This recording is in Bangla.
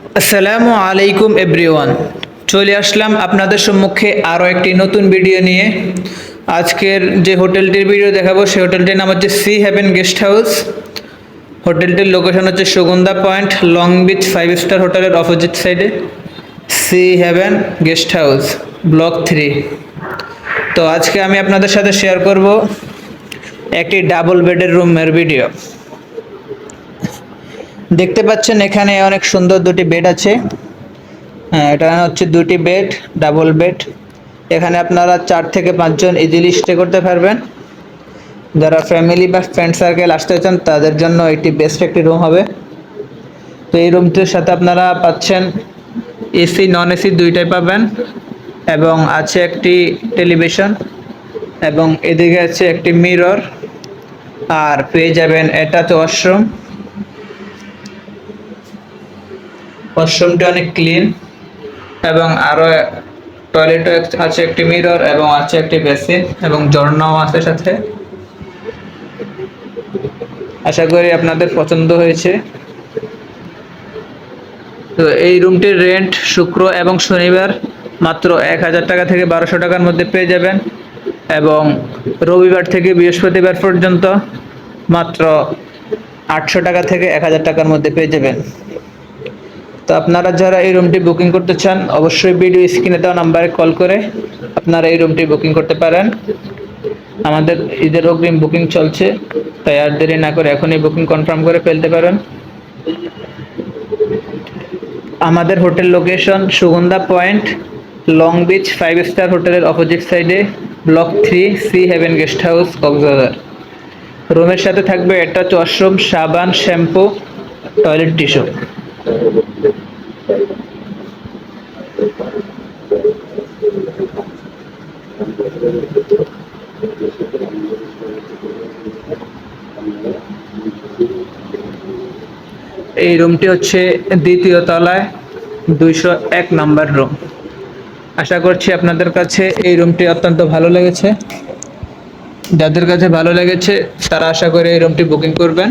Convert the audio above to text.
আসসালামু আলাইকুম এভরিওয়ান। চলে আসলাম আপনাদের সম্মুখে আরও একটি নতুন ভিডিও নিয়ে। আজকের যে হোটেলটির ভিডিও দেখাবো, সেই হোটেলটির নাম হচ্ছে সি হেভেন গেস্ট হাউস। হোটেলটির লোকেশন হচ্ছে Sugandha point, long beach, five star হোটেলের অপোজিট সাইডে। Sea heaven guest house, block three. তো আজকে আমি আপনাদের সাথে শেয়ার করব একটি ডাবল বেডের রুমের ভিডিও। দেখতে পাচ্ছেন এখানে অনেক সুন্দর দুটি বেড আছে। হ্যাঁ এটা হচ্ছে দুটি বেড ডাবল বেড এখানে আপনারা চার থেকে পাঁচজন ইজিলি স্টে করতে পারবেন। যারা ফ্যামিলি বা ফ্রেন্ড সার্কেল আসতে চান, তাদের জন্য এটি বেস্ট একটি রুম হবে। তো এই রুমটির সাথে আপনারা পাচ্ছেন এসি নন এসি দুইটাই পাবেন এবং আছে একটি টেলিভিশন এবং এদিকে আছে একটি মিরর আর পেয়ে যাবেন এটা তো ওয়াশরুম ওয়াশরুমটি অনেক ক্লিন এবং আরও টয়লেটও আছে একটি মিরর এবং আছে একটি বেসিন এবং ঝর্ণাও আছে সাথে। আশা করি আপনাদের পছন্দ হয়েছে। তো এই রুমটির রেন্ট শুক্র এবং শনিবার মাত্র এক হাজার টাকা থেকে বারোশো টাকার মধ্যে পেয়ে যাবেন এবং রবিবার থেকে বৃহস্পতিবার পর্যন্ত মাত্র আটশো টাকা থেকে এক হাজার টাকার মধ্যে পেয়ে যাবেন। তো আপনারা যারা এই রুমটি বুকিং করতে চান, অবশ্যই ভিডিও স্ক্রিনে দেওয়া নাম্বারে কল করে আপনারা এই রুমটি বুকিং করতে পারেন। আমাদের ঈদের অগ্রিম বুকিং চলছে, তাই আর দেরি না করে এখনই বুকিং কনফার্ম করে ফেলতে পারেন। আমাদের hotel location Sugandha point long beach five star হোটেলের অপোজিট সাইডে block three sea heaven guest house Cox's Bazar. রুমের সাথে থাকবে একটা ওয়াশরুম সাবান শ্যাম্পু টয়লেট টিস্যু এই রুমটি হচ্ছে দ্বিতীয় তলায়, দুইশো এক নাম্বার রুম আশা করছি আপনাদের কাছে এই রুমটি অত্যন্ত ভালো লেগেছে। যাদের কাছে ভালো লেগেছে, তারা আশা করে এই রুমটি বুকিং করবেন।